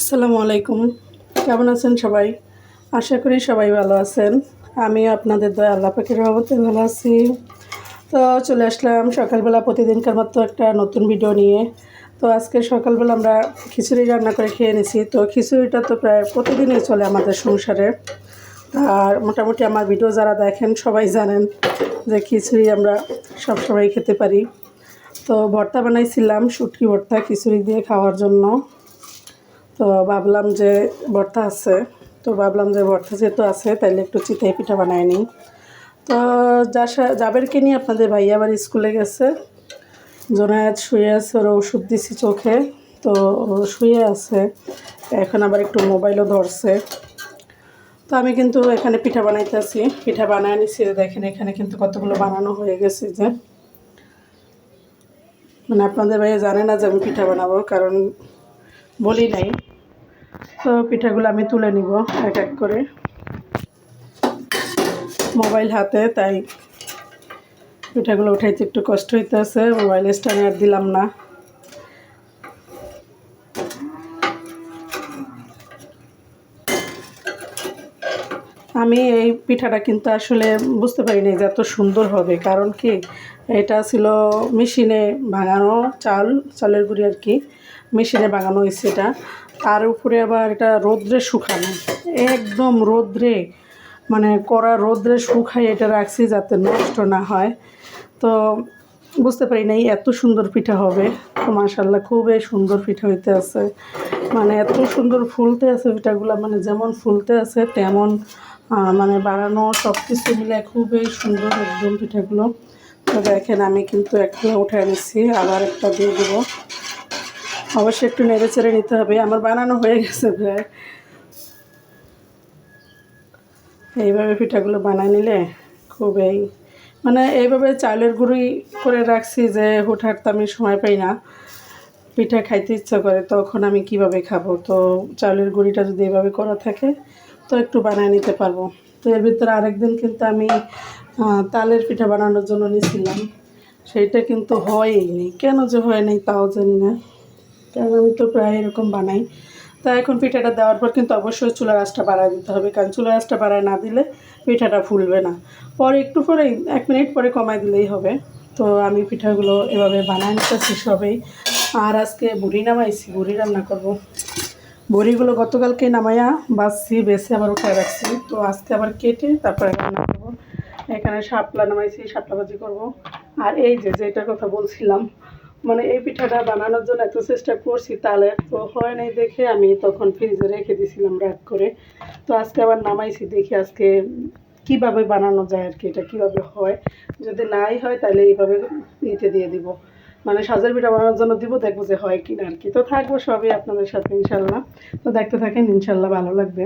আসসালামু আলাইকুম। কেমন আছেন সবাই? আশা করি সবাই ভালো আছেন। আমি আপনাদের দয়া, আল্লাহ পাখির রহমতে ভালো আছি। তো চলে আসলাম সকালবেলা প্রতিদিনকার মতো একটা নতুন ভিডিও নিয়ে। তো আজকে সকালবেলা আমরা খিচুড়ি রান্না করে খেয়ে নিছি। তো খিচুড়িটা তো প্রায় প্রতিদিনই চলে আমাদের সংসারে। আর মোটামুটি আমার ভিডিও যারা দেখেন সবাই জানেন যে খিচুড়ি আমরা সব সবসময় খেতে পারি। তো ভর্তা বানাইছিলাম, শুটকি ভর্তা খিচুড়ি দিয়ে খাওয়ার জন্য। তো ভাবলাম যে ভর্তা আছে। তো ভাবলাম যে ভর্তা যেহেতু আছে, তাইলে একটু চিতাই পিঠা বানায় নিই। তো যা যাবেরকে নিয়ে আপনাদের ভাইয়া আবার স্কুলে গেছে। জোনায়েত শুয়ে আছে, ওর ওষুধ দিছি চোখে। তো শুয়ে আছে, এখন আবার একটু মোবাইলও ধরছে। তো আমি কিন্তু এখানে পিঠা বানাইতেছি। পিঠা বানায় নিছি দেখেন এখানে কিন্তু কতগুলো বানানো হয়ে গেছে যে। মানে আপনাদের ভাইয়া জানে না যে আমি পিঠা বানাবো, কারণ বলি নাই। তো পিঠাগুলো আমি তুলে নিব এক এক করে। মোবাইল হাতে, তাই পিঠাগুলো উঠাইতে একটু কষ্ট হইতেছে, মোবাইল স্ট্যান্ড আর দিলাম না। আমি এই পিঠাটা কিন্তু আসলে বুঝতে পারিনি যে এত সুন্দর হবে, কারণ কি এটা ছিল মেশিনে ভাঙানো চাল, চালের গুঁড়ি আর কি। মেশিনে বানানো হয়েছে এটা। তার উপরে আবার এটা রোদ্রে শুকানো। একদম রোদ্রে মানে কড়া রোদ্রে শুকাই এটা রাখছি যাতে নষ্ট না হয়। তো বুঝতে পারি নাই, এত সুন্দর পিঠা হবে। তো মাসাল্লাহ খুবই সুন্দর পিঠা হইতে আছে। মানে এত সুন্দর ফুলতে আছে পিঠাগুলো মানে যেমন ফুলতে আছে, তেমন মানে বানানো সব কিছু মিলে খুবই সুন্দর একদম পিঠাগুলো। তো দেখেন, আমি কিন্তু একটা উঠে নিচ্ছি, আবার একটা দিয়ে দেবো। অবশ্যই একটু নেড়ে চেড়ে নিতে হবে, আমার বানানো হয়ে গেছে প্রায়। এইভাবে পিঠাগুলো বানায় নিলে খুবই মানে এইভাবে চালের গুঁড়ি করে রাখছি যে হুটহাট তো আমি সময় পাই না। পিঠা খাইতে ইচ্ছা করে, তখন আমি কীভাবে খাব? তো চালের গুঁড়িটা যদি এভাবে করা থাকে, তো একটু বানায় নিতে পারব। তো এর ভিতরে আরেকদিন কিন্তু আমি তালের পিঠা বানানোর জন্য নিয়েছিলাম সেইটা কিন্তু হয়নি কেন যে হয় নাই তাও জানি না। কারণ আমি তো প্রায় এরকম বানাই। তা এখন পিঠাটা দেওয়ার পর কিন্তু অবশ্যই চুলার আঁচটা বাড়ায় দিতে হবে। কারণ চুলার আঁচটা বাড়ায় না দিলে পিঠাটা ফুলবে না। পরে একটু পরেই এক মিনিট পরে কমাই দিলেই হবে। তো আমি পিঠাগুলো এভাবে বানায় নিতেছি সবেই। আর আজকে বুড়ি নামাইছি। বুড়ি রান্না করব। বড়িগুলো গতকালকে নামাইয়া বাছছি বেছে আবার উঠায় রাখছি। তো আজকে আবার কেটে তারপরে করব। এখানে শাপলা নামাইছি, শাপলা ভাজি করব। আর এই যে যেটার কথা বলছিলাম মানে এই পিঠাটা বানানোর জন্য এত চেষ্টা করছি, তাহলে তো হয় নাই দেখে আমি তখন ফ্রিজে রেখে দিয়েছিলাম রাগ করে। তো আজকে আবার নামাইছি দেখি আজকে কীভাবে বানানো যায় আর কি, এটা কীভাবে হয়। যদি নাই হয় তাহলে এইভাবে ইতে দিয়ে দিব। মানে সাজের পিঠা বানানোর জন্য দিব, দেখব যে হয় কিনা আর কি। তো থাকব সবই আপনাদের সাথে ইনশাল্লাহ তো দেখতে থাকেন ইনশাল্লাহ ভালো লাগবে।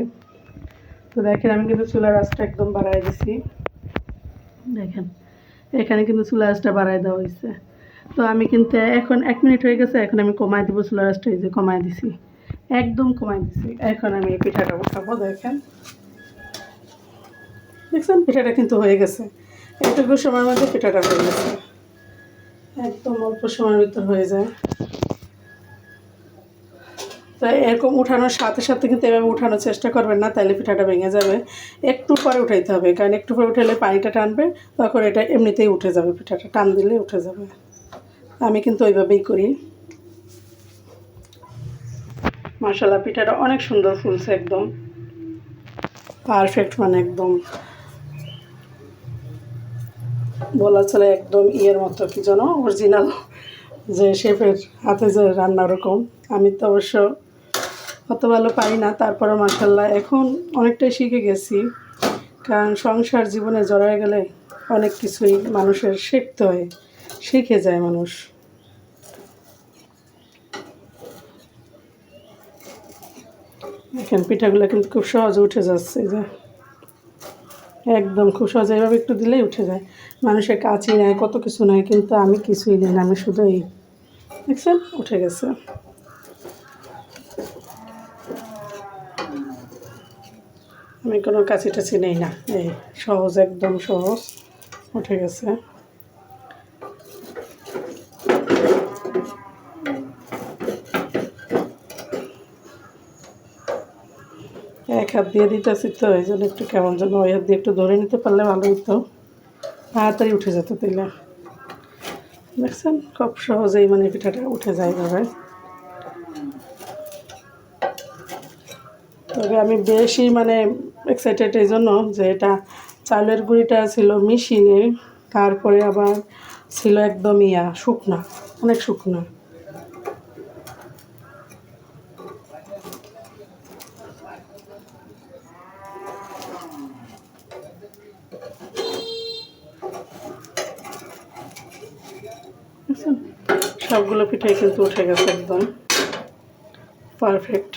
তো দেখেন, আমি কিন্তু চুলার আঁচটা একদম বাড়াই দিছি। দেখেন, এখানে কিন্তু চুলা আঁচটা বাড়াই দেওয়া হয়েছে। তো আমি কিন্তু এখন এক মিনিট হয়ে গেছে, এখন আমি কমাই দেবো চুলা আঁচটা, এই যে কমাই দিছি। একদম কমাই দিছি। এখন আমি এই পিঠাটা উঠাবো দেখেন। দেখছেন, পিঠাটা কিন্তু হয়ে গেছে। একটু সময়ের মধ্যে পিঠাটা হয়ে গেছে। একদম অল্প সময়ের ভিতর হয়ে যায়। তাই এরকম উঠানোর সাথে সাথে কিন্তু এভাবে উঠানোর চেষ্টা করবেন না তাহলে পিঠাটা ভেঙে যাবে। একটু পরে উঠাইতে হবে, কারণ একটু পরে উঠালে পানিটা টানবে, তখন এটা এমনিতেই উঠে যাবে পিঠাটা, টান দিলে উঠে যাবে। আমি কিন্তু ওইভাবেই করি। মশলা পিঠাটা অনেক সুন্দর ফুলছে একদম। পারফেক্ট মানে একদম। বলা চলে একদম ইয়ের মতো কি যেন অরিজিনাল যে শেফের হাতে যে রান্না ওরকম। আমি তো অবশ্য অত ভালো পারি না তারপরে মাসাল্লাহ এখন অনেকটাই শিখে গেছি। কারণ সংসার জীবনে জড়ায় গেলে অনেক কিছুই মানুষের শিখতে হয়, শিখে যায় মানুষ। দেখেন, পিঠাগুলো কিন্তু খুব সহজে উঠে যাচ্ছে যে। একদম খুব সহজে এভাবে একটু দিলেই উঠে যায়। মানুষের কাছে নেয় কত কিছু নেয় কিন্তু আমি কিছুই নেই না, আমি শুধু এই দেখছেন, উঠে গেছে। আমি কোনো কাছি টাছি নেই না, এই সহজ, একদম সহজ, উঠে গেছে। হাত দিয়ে দিতেছি তো, এই জন্য একটু কেমন যেন ওই হাত দিয়ে একটু ধরে নিতে পারলে ভালো হতো তাড়াতাড়ি উঠে যেত দিলে দেখছেন খুব সহজেই মানে পিঠাটা উঠে যায় এভাবে। তবে আমি বেশি মানে এক্সাইটেড এই জন্য যে এটা চালের গুঁড়িটা ছিল মেশিনে তারপরে আবার ছিল একদম ইয়া, শুকনা, অনেক শুকনা। সবগুলো পিঠাই কিন্তু উঠে গেছে একদম। পারফেক্ট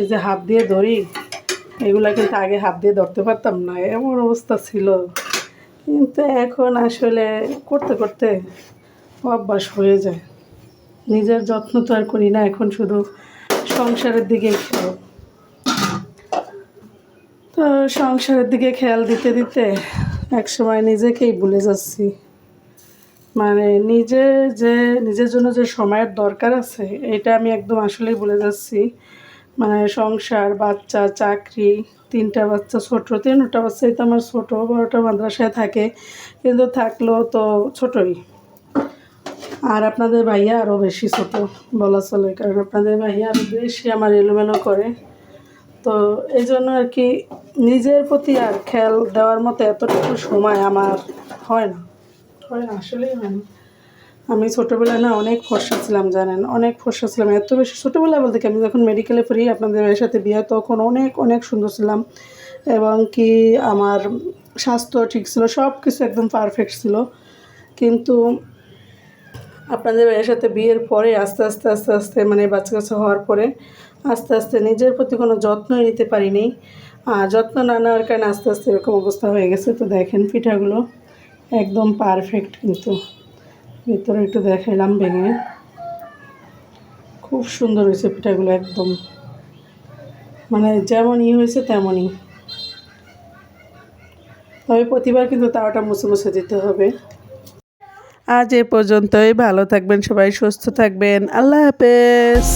এই যে হাত দিয়ে ধরি, এগুলা কিন্তু আগে হাত দিয়ে ধরতে পারতাম না, এমন অবস্থা ছিল। কিন্তু এখন আসলে করতে করতে অভ্যাস হয়ে যায়। নিজের যত্ন তো আর করি না, এখন শুধু সংসারের দিকে খেয়াল তো সংসারের দিকে খেয়াল দিতে দিতে একসময় নিজেকেই ভুলে যাচ্ছি। মানে নিজে যে, নিজের জন্য যে সময়ের দরকার আছে, এটা আমি একদম আসলেই ভুলে যাচ্ছি। মানে সংসার, বাচ্চা, চাকরি, তিনটা বাচ্চা ছোটো, তিনটা বাচ্চাই তো আমার ছোটো, বড়টা মাদ্রাসায় থাকে। কিন্তু থাকলেও তো ছোটোই। আর আপনাদের ভাইয়া আরও বেশি ছোট বলা চলে, কারণ আপনাদের ভাইয়া আরও বেশি আমার এলোমেলো করে। তো এই জন্য আর কি নিজের প্রতি আর খেয়াল দেওয়ার মতো এতটুকু সময় আমার হয় না। হয় না, আসলেই হয় না। আমি ছোটোবেলায় না অনেক ফর্সা ছিলাম, জানেন? অনেক ফর্সা ছিলাম, এত বেশি ছোটোবেলায় বলতে কি, আমি যখন মেডিকেলে পড়ি, আপনাদের ভাইয়ের সাথে বিয়ে তখন অনেক অনেক সুন্দর ছিলাম। এবং কি আমার স্বাস্থ্য ঠিক ছিল সব কিছু একদম পারফেক্ট ছিল। কিন্তু আপনাদের ভাইয়ের সাথে বিয়ের পরে আস্তে আস্তে আস্তে আস্তে মানে বাচ্চা কাচ্চা হওয়ার পরে আস্তে আস্তে নিজের প্রতি কোনো যত্নই নিতে পারিনি। আর যত্ন না নেওয়ার কারণে আস্তে আস্তে এরকম অবস্থা হয়ে গেছে। তো দেখেন পিঠাগুলো একদম পারফেক্ট কিন্তু। ভিতরে একটু দেখাইলাম ভেঙে। খুব সুন্দর হয়েছে পিঠাগুলো একদম। মানে যেমন ই হয়েছে তেমনই। তবে প্রতিবার কিন্তু তাওয়াটা মুছে মুছে দিতে হবে। আজ এ পর্যন্তই। ভালো থাকবেন সবাই সুস্থ থাকবেন। আল্লাহ হাফেজ।